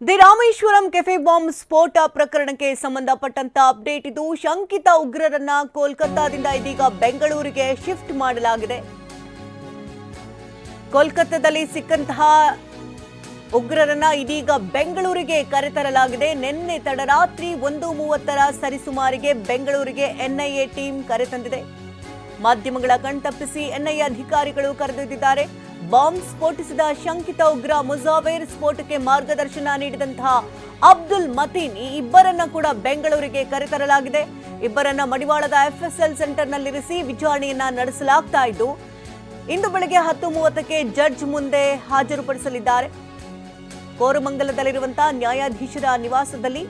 The Rameswaram cafe bomb ಸ್ಫೋಟ ಪ್ರಕರಣಕ್ಕೆ ಸಂಬಂಧಪಟ್ಟಂತ ಅಪ್ಡೇಟ್ ಇದು. ಶಂಕಿತ ಉಗ್ರರನ್ನ ಕೋಲ್ಕತ್ತಾದಿಂದ ಇದೀಗ ಬೆಂಗಳೂರಿಗೆ ಶಿಫ್ಟ್ ಮಾಡಲಾಗಿದೆ. ಕೋಲ್ಕತ್ತಾದಲ್ಲಿ ಸಿಕ್ಕಂತಹ ಉಗ್ರರನ್ನ ಇದೀಗ ಬೆಂಗಳೂರಿಗೆ ಕರೆತರಲಾಗಿದೆ. ನಿನ್ನೆ ತಡರಾತ್ರಿ ಒಂದು ಮೂವತ್ತರ ಸರಿಸುಮಾರಿಗೆ ಬೆಂಗಳೂರಿಗೆ ಎನ್ಐಎ ಟೀಮ್ ಕರೆತಂದಿದೆ ಮಾಧ್ಯಮಗಳ ಕಣ್ತಪ್ಪಿಸಿ ಎನ್ಐಎ ಅಧಿಕಾರಿಗಳು ಕರೆದೊಯ್ದಿದ್ದಾರೆ. ಬಾಂಬ್ ಸ್ಫೋಟಿಸಿದ ಶಂಕಿತ ಉಗ್ರ ಮುಜಾವೇರ್ ಸ್ಫೋಟಕ್ಕೆ ಮಾರ್ಗದರ್ಶನ ನೀಡಿದಂತಹ ಅಬ್ದುಲ್ ಮತೀನ್ ಈ ಇಬ್ಬರನ್ನ ಕೂಡ ಬೆಂಗಳೂರಿಗೆ ಕರೆತರಲಾಗಿದೆ. ಇಬ್ಬರನ್ನ ಮಡಿವಾಳದ ಎಫ್ಎಸ್ಎಲ್ ಸೆಂಟರ್ನಲ್ಲಿರಿಸಿ ವಿಚಾರಣೆಯನ್ನ ನಡೆಸಲಾಗ್ತಾ ಇದ್ದು, ಇಂದು ಬೆಳಗ್ಗೆ ಹತ್ತು ಮೂವತ್ತಕ್ಕೆ ಜಡ್ಜ್ ಮುಂದೆ ಹಾಜರುಪಡಿಸಲಿದ್ದಾರೆ. ಕೋರಮಂಗಲದಲ್ಲಿರುವಂತಹ ನ್ಯಾಯಾಧೀಶರ ನಿವಾಸದಲ್ಲಿ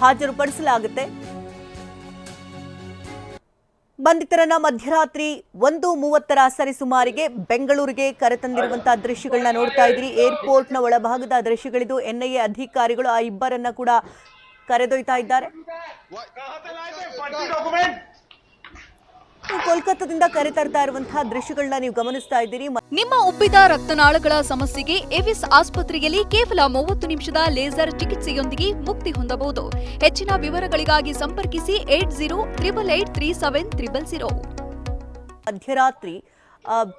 ಹಾಜರುಪಡಿಸಲಾಗುತ್ತೆ. ಬಂಧಿತರನ್ನ ಮಧ್ಯರಾತ್ರಿ ಒಂದು ಮೂವತ್ತರ ಸರಿಸುಮಾರಿಗೆ ಬೆಂಗಳೂರಿಗೆ ಕರೆತಂದಿರುವಂತಹ ದೃಶ್ಯಗಳನ್ನ ನೋಡ್ತಾ ಇದ್ರಿ ಏರ್ಪೋರ್ಟ್ನ ಒಳಭಾಗದ ದೃಶ್ಯಗಳಿದು ಎನ್ಐಎ ಅಧಿಕಾರಿಗಳು ಆ ಇಬ್ಬರನ್ನ ಕೂಡ ಕರೆದೊಯ್ತಾ ಇದ್ದಾರೆ ಕೋಲ್ಕತ್ತಾದಿಂದ ಕರೆತರ್ತಾ ಇರುವಂತಹ ದೃಶ್ಯಗಳನ್ನ ನೀವು ಗಮನಿಸ್ತಾ ಇದ್ದೀರಿ. ನಿಮ್ಮ ಉಬ್ಬಿದ ರಕ್ತನಾಳಗಳ ಸಮಸ್ಯೆಗೆ ಎವಿಸ್ ಆಸ್ಪತ್ರೆಯಲ್ಲಿ ಕೇವಲ ಮೂವತ್ತು ನಿಮಿಷದ ಲೇಸರ್ ಚಿಕಿತ್ಸೆಯೊಂದಿಗೆ ಮುಕ್ತಿ ಹೊಂದಬಹುದು. ಹೆಚ್ಚಿನ ವಿವರಗಳಿಗಾಗಿ ಸಂಪರ್ಕಿಸಿ eight zero triple eight three seven triple zero. ಮಧ್ಯರಾತ್ರಿ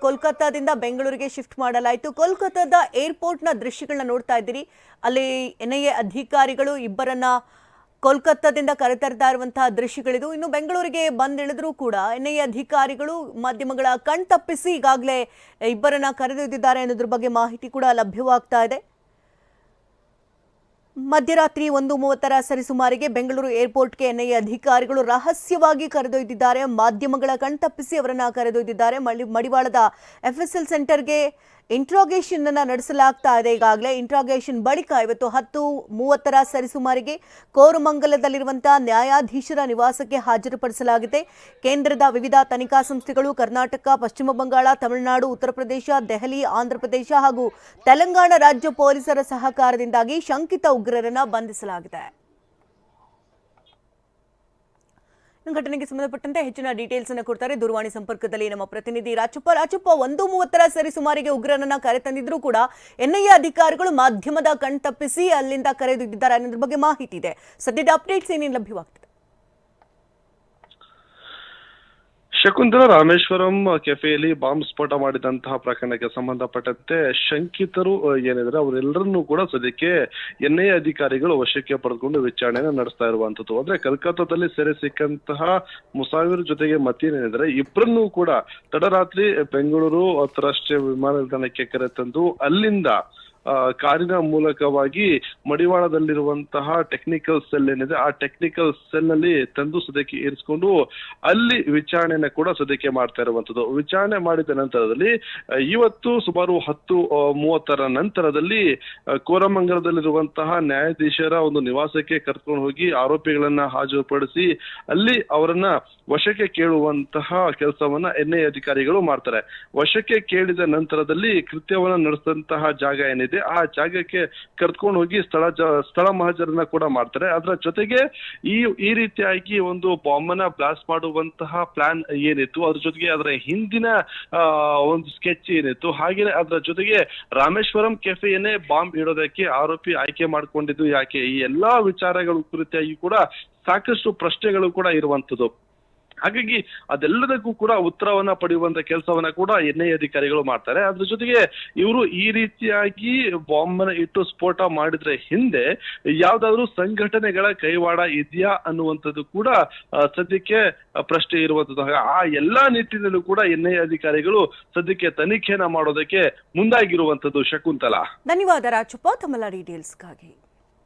ಕೋಲ್ಕತ್ತಾದಿಂದ ಬೆಂಗಳೂರಿಗೆ ಶಿಫ್ಟ್ ಮಾಡಲಾಯಿತು. ಕೋಲ್ಕತ್ತಾದ ಏರ್ಪೋರ್ಟ್ನ ದೃಶ್ಯಗಳನ್ನ ನೋಡ್ತಾ ಇದ್ದೀರಿ. ಅಲ್ಲಿ ಎನ್ ಐ ಎ ಅಧಿಕಾರಿಗಳು ಇಬ್ಬರನ್ನ ಕೋಲ್ಕತ್ತಾದಿಂದ ಕರೆತರ್ತಾ ಇರುವಂತಹ ದೃಶ್ಯಗಳಿದು. ಇನ್ನು ಬೆಂಗಳೂರಿಗೆ ಬಂದಿಳಿದ್ರೂ ಕೂಡ ಎನ್ ಐ ಅಧಿಕಾರಿಗಳು ಮಾಧ್ಯಮಗಳ ಕಣ್ತಪ್ಪಿಸಿ ಈಗಾಗಲೇ ಇಬ್ಬರನ್ನ ಕರೆದೊಯ್ದಿದ್ದಾರೆ ಅನ್ನೋದ್ರ ಬಗ್ಗೆ ಮಾಹಿತಿ ಕೂಡ ಲಭ್ಯವಾಗ್ತಾ ಇದೆ. ಮಧ್ಯರಾತ್ರಿ ಒಂದು ಮೂವತ್ತರ ಸರಿಸುಮಾರಿಗೆ ಬೆಂಗಳೂರು ಏರ್ಪೋರ್ಟ್ಗೆ ಎನ್ಐಎ ಅಧಿಕಾರಿಗಳು ರಹಸ್ಯವಾಗಿ ಕರೆದೊಯ್ದಿದ್ದಾರೆ. ಮಾಧ್ಯಮಗಳ ಕಣ್ತಪ್ಪಿಸಿ ಅವರನ್ನ ಕರೆದೊಯ್ದಿದ್ದಾರೆ. ಮಡಿವಾಳದ ಎಫ್ಎಸ್ಎಲ್ ಸೆಂಟರ್ಗೆ ಇಂಟ್ರಾಗೇಷನ್ ಅನ್ನ ನಡೆಸಲಾಗ್ತಾ ಇದೆ. ಈಗಾಗಲೇ ಇಂಟ್ರಾಗೇಷನ್ ಬಳಿಕ ಇವತ್ತು ಹತ್ತು ಮೂವತ್ತರ ಸರಿಸುಮಾರಿಗೆ ಕೋರಮಂಗಲದಲ್ಲಿರುವಂತಹ ನ್ಯಾಯಾಧೀಶರ ನಿವಾಸಕ್ಕೆ ಹಾಜರುಪಡಿಸಲಾಗಿದೆ. ಕೇಂದ್ರದ ವಿವಿಧ ತನಿಖಾ ಸಂಸ್ಥೆಗಳು ಕರ್ನಾಟಕ, ಪಶ್ಚಿಮ ಬಂಗಾಳ, ತಮಿಳುನಾಡು, ಉತ್ತರ ಪ್ರದೇಶ, ದೆಹಲಿ ಆಂಧ್ರಪ್ರದೇಶ ಹಾಗೂ ತೆಲಂಗಾಣ ರಾಜ್ಯ ಪೊಲೀಸರ ಸಹಕಾರದಿಂದಾಗಿ ಶಂಕಿತ ಉಗ್ರರನ್ನ ಬಂಧಿಸಲಾಗಿದೆ ಇನ್ನು ಘಟನೆಗೆ ಸಂಬಂಧಪಟ್ಟಂತೆ ಹೆಚ್ಚಿನ ಡೀಟೇಲ್ಸ್ ಅನ್ನು ಕೊಡ್ತಾರೆ. ದೂರವಾಣಿ ಸಂಪರ್ಕದಲ್ಲಿ ನಮ್ಮ ಪ್ರತಿನಿಧಿ ರಾಚಪ್ಪ ರಾಚಪ್ಪ ಒಂದು ಮೂವತ್ತರ ಸರಿ ಸುಮಾರಿಗೆ ಉಗ್ರರನ್ನ ಕರೆತಂದಿದ್ರು ಕೂಡ ಎನ್ಐಎ ಅಧಿಕಾರಿಗಳು ಮಾಧ್ಯಮದ ಕಣ್ತಪ್ಪಿಸಿ ಅಲ್ಲಿಂದ ಕರೆದೊಯ್ದಿದ್ದಾರೆ ಅನ್ನೋದ್ರ ಬಗ್ಗೆ ಮಾಹಿತಿ ಇದೆ. ಸದ್ಯದ ಅಪ್ಡೇಟ್ಸ್ ಏನೇನು ಲಭ್ಯವಾಗ್ತಿದೆ? ಶಕುಂತಲಾ ರಾಮೇಶ್ವರಂ ಕೆಫೆಯಲ್ಲಿ ಬಾಂಬ್ ಸ್ಫೋಟ ಮಾಡಿದಂತಹ ಪ್ರಕರಣಕ್ಕೆ ಸಂಬಂಧಪಟ್ಟಂತೆ ಶಂಕಿತರು ಏನಿದ್ರೆ, ಅವರೆಲ್ಲರನ್ನೂ ಕೂಡ ಸದ್ಯಕ್ಕೆ ಎನ್ಐಎ ಅಧಿಕಾರಿಗಳು ವಶಕ್ಕೆ ಪಡೆದುಕೊಂಡು ವಿಚಾರಣೆಯನ್ನು ನಡೆಸ್ತಾ ಇರುವಂತದ್ದು ಅಂದ್ರೆ ಕಲ್ಕತ್ತಾದಲ್ಲಿ ಸೆರೆ ಸಿಕ್ಕಂತಹ ಮುಸಾವಿರ್ ಜೊತೆಗೆ ಮತ್ತೇನೇನಿದ್ರೆ ಇಬ್ಬರನ್ನೂ ಕೂಡ ತಡರಾತ್ರಿ ಬೆಂಗಳೂರು ಅಂತಾರಾಷ್ಟ್ರೀಯ ವಿಮಾನ ನಿಲ್ದಾಣಕ್ಕೆ ಕರೆತಂದು ಅಲ್ಲಿಂದ ಕಾರಿನ ಮೂಲಕವಾಗಿ ಮಡಿವಾಳದಲ್ಲಿರುವಂತಹ ಟೆಕ್ನಿಕಲ್ ಸೆಲ್ ಏನಿದೆ, ಆ ಟೆಕ್ನಿಕಲ್ ಸೆಲ್ನಲ್ಲಿ ತಂದು ಸದ್ಯಕ್ಕೆ ಇರಿಸ್ಕೊಂಡು ಅಲ್ಲಿ ವಿಚಾರಣೆನ ಕೂಡ ಸದ್ಯಕ್ಕೆ ಮಾಡ್ತಾ ಇರುವಂತದ್ದು. ವಿಚಾರಣೆ ಮಾಡಿದ ನಂತರದಲ್ಲಿ ಇವತ್ತು ಸುಮಾರು ಹತ್ತು ಮೂವತ್ತರ ನಂತರದಲ್ಲಿ ಕೋರಮಂಗಲದಲ್ಲಿರುವಂತಹ ನ್ಯಾಯಾಧೀಶರ ಒಂದು ನಿವಾಸಕ್ಕೆ ಕರ್ಕೊಂಡು ಹೋಗಿ ಆರೋಪಿಗಳನ್ನ ಹಾಜರುಪಡಿಸಿ ಅಲ್ಲಿ ಅವರನ್ನ ವಶಕ್ಕೆ ಕೇಳುವಂತಹ ಕೆಲಸವನ್ನ ಎನ್ಐ ಅಧಿಕಾರಿಗಳು ಮಾಡ್ತಾರೆ. ವಶಕ್ಕೆ ಕೇಳಿದ ನಂತರದಲ್ಲಿ ಕೃತ್ಯವನ್ನ ನಡೆಸಿದಂತಹ ಜಾಗ ಏನಿದೆ ಆ ಜಾಗಕ್ಕೆ ಕರ್ಕೊಂಡು ಹೋಗಿ ಸ್ಥಳ ಸ್ಥಳ ಮಹಾಜರನ್ನ ಕೂಡ ಮಾಡ್ತಾರೆ. ಅದರ ಜೊತೆಗೆ ಈ ಈ ರೀತಿಯಾಗಿ ಒಂದು ಬಾಂಬನ್ನ ಬ್ಲಾಸ್ಟ್ ಮಾಡುವಂತಹ ಪ್ಲಾನ್ ಏನಿತ್ತು, ಅದ್ರ ಜೊತೆಗೆ ಅದರ ಹಿಂದಿನ ಒಂದು ಸ್ಕೆಚ್ ಏನಿತ್ತು ಹಾಗೆ ಅದರ ಜೊತೆಗೆ ರಾಮೇಶ್ವರಂ ಕೆಫೆಯನ್ನೇ ಬಾಂಬ್ ಇಡೋದಕ್ಕೆ ಆರೋಪಿ ಆಯ್ಕೆ ಮಾಡ್ಕೊಂಡಿದ್ದು ಯಾಕೆ? ಈ ಎಲ್ಲಾ ವಿಚಾರಗಳ ಕುರಿತಾಗಿ ಕೂಡ ಸಾಕಷ್ಟು ಪ್ರಶ್ನೆಗಳು ಕೂಡ ಇರುವಂತದ್ದು ಹಾಗಾಗಿ ಅದೆಲ್ಲದಕ್ಕೂ ಕೂಡ ಉತ್ತರವನ್ನ ಪಡೆಯುವಂತ ಕೆಲಸವನ್ನ ಕೂಡ ಎನ್ ಐ ಅಧಿಕಾರಿಗಳು ಮಾಡ್ತಾರೆ. ಅದ್ರ ಜೊತೆಗೆ ಇವರು ಈ ರೀತಿಯಾಗಿ ಬಾಂಬ್ ಇಟ್ಟು ಸ್ಫೋಟ ಮಾಡಿದ್ರೆ ಹಿಂದೆ ಯಾವ್ದಾದ್ರು ಸಂಘಟನೆಗಳ ಕೈವಾಡ ಇದೆಯಾ ಅನ್ನುವಂಥದ್ದು ಕೂಡ ಸದ್ಯಕ್ಕೆ ಪ್ರಶ್ನೆ ಇರುವಂತದ್ದು ಆ ಎಲ್ಲಾ ನಿಟ್ಟಿನಲ್ಲೂ ಕೂಡ ಎನ್ ಐ ಅಧಿಕಾರಿಗಳು ಸದ್ಯಕ್ಕೆ ತನಿಖೆನ ಮಾಡೋದಕ್ಕೆ ಮುಂದಾಗಿರುವಂತದ್ದು ಶಕುಂತಲಾ. ಧನ್ಯವಾದ ರಾಜಪ್ಪ ತಮ್ಮೆಲ್ಲ ಡೀಟೇಲ್ಸ್ಗಾಗಿ